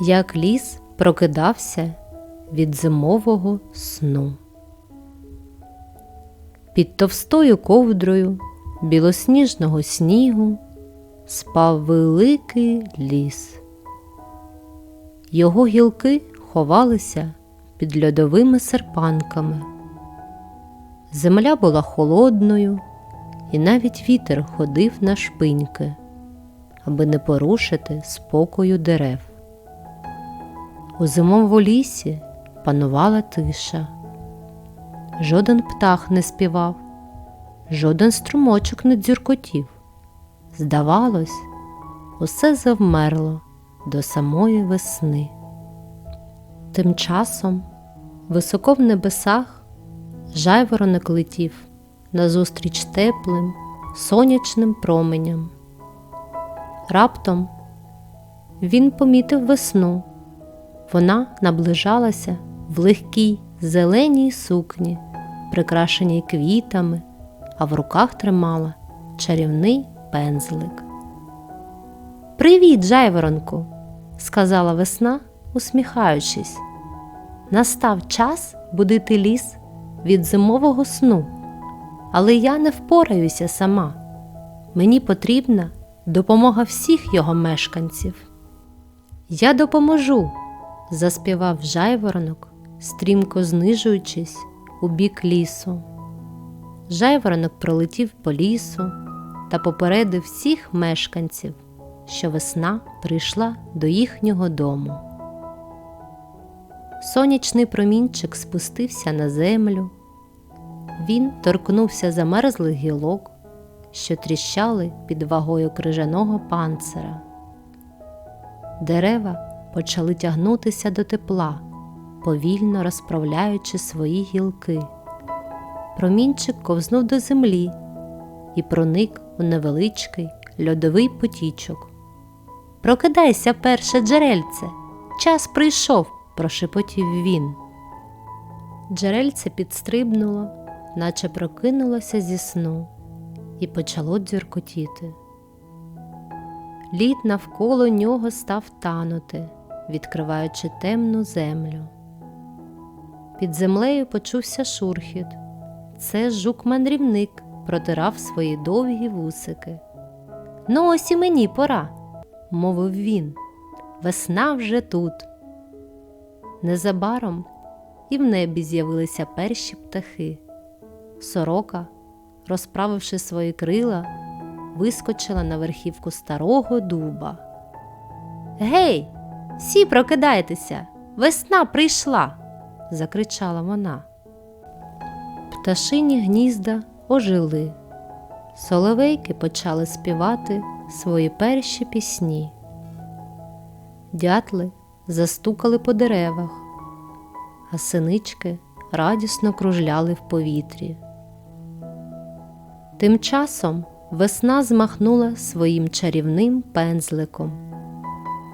як ліс прокидався від зимового сну. Під товстою ковдрою білосніжного снігу спав великий ліс. Його гілки ховалися під льодовими серпанками. Земля була холодною, і навіть вітер ходив на шпиньки, аби не порушити спокою дерев. У зимовому лісі панувала тиша. Жоден птах не співав, жоден струмочок не дзюркотів. Здавалось, усе завмерло до самої весни. Тим часом високо в небесах жайворонок летів назустріч теплим, сонячним променям. Раптом він помітив весну. Вона наближалася в легкій зеленій сукні, прикрашеній квітами, а в руках тримала чарівний пензлик. Привіт, жайворонку, сказала весна, усміхаючись. Настав час будити ліс від зимового сну, але я не впораюся сама. Мені потрібна допомога всіх його мешканців. Я допоможу, заспівав жайворонок, стрімко знижуючись у бік лісу. Жайворонок пролетів по лісу та попередив всіх мешканців, що весна прийшла до їхнього дому. Сонячний промінчик спустився на землю. Він торкнувся замерзлих гілок, що тріщали під вагою крижаного панцира. Дерева почали тягнутися до тепла, повільно розправляючи свої гілки. Промінчик ковзнув до землі і проник у невеличкий льодовий потічок. Прокидайся, перше джерельце, час прийшов, прошепотів він. Джерельце підстрибнуло, наче прокинулося зі сну, і почало дзюркотіти. Лід навколо нього став танути, відкриваючи темну землю. Під землею почувся шурхіт. Це жук-мандрівник протирав свої довгі вусики. Ну, ось і мені пора, мовив він. Весна вже тут. Незабаром і в небі з'явилися перші птахи. Сорока, розправивши свої крила, вискочила на верхівку старого дуба. Гей, всі прокидайтеся! Весна прийшла! закричала вона. Пташині гнізда ожили. Соловейки почали співати свої перші пісні. Дятли застукали по деревах, а синички радісно кружляли в повітрі. Тим часом весна змахнула своїм чарівним пензликом,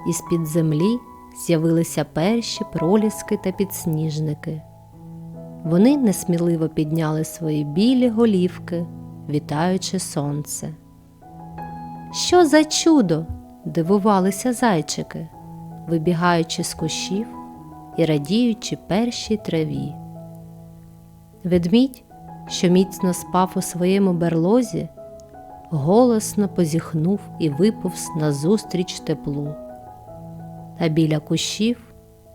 і з-під землі з'явилися перші проліски та підсніжники. Вони несміливо підняли свої білі голівки, вітаючи сонце. Що за чудо? дивувалися зайчики, вибігаючи з кущів і радіючи першій траві. Ведмідь, що міцно спав у своєму берлозі, голосно позіхнув і виповз назустріч теплу. А біля кущів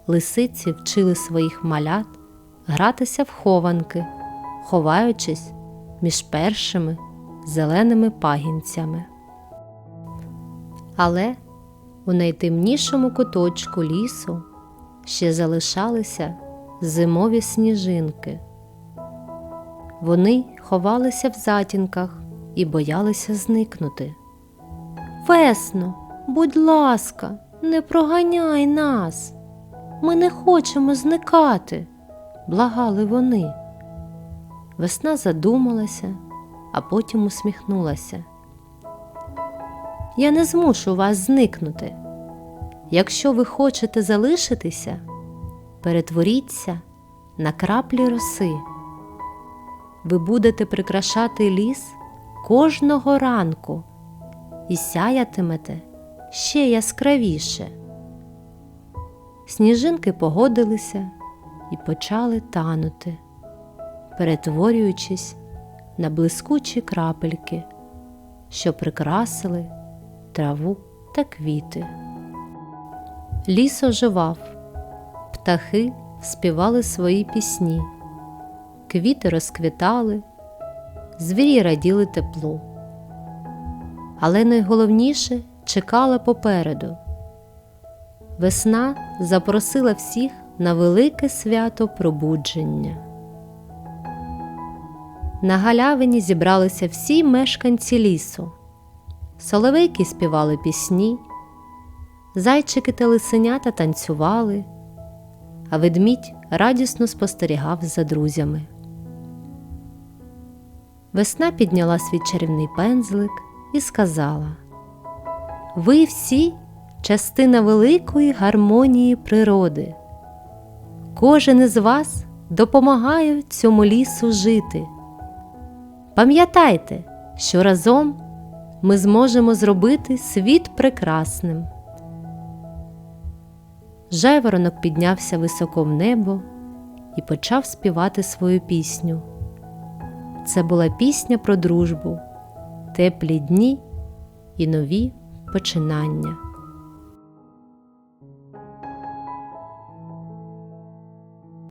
лисиці вчили своїх малят гратися в хованки, ховаючись між першими зеленими пагінцями. Але у найтемнішому куточку лісу ще залишалися зимові сніжинки. Вони ховалися в затінках і боялися зникнути. Весно, будь ласка, не проганяй нас. Ми не хочемо зникати, благали вони. Весна задумалася, а потім усміхнулася. Я не змушу вас зникнути. Якщо ви хочете залишитися, перетворіться на краплі роси. Ви будете прикрашати ліс кожного ранку і сяятимете ще яскравіше. Сніжинки погодилися і почали танути, перетворюючись на блискучі крапельки, що прикрасили траву та квіти. Ліс оживав, птахи співали свої пісні, квіти розквітали, звірі раділи теплу. Але найголовніше чекала попереду. Весна запросила всіх на велике свято пробудження. На галявині зібралися всі мешканці лісу. Соловейки співали пісні, зайчики та лисенята танцювали, а ведмідь радісно спостерігав за друзями. Весна підняла свій чарівний пензлик і сказала: Ви всі частина великої гармонії природи. Кожен із вас допомагає цьому лісу жити. Пам'ятайте, що разом ми зможемо зробити світ прекрасним. Жайворонок піднявся високо в небо і почав співати свою пісню. Це була пісня про дружбу, теплі дні і нові починання.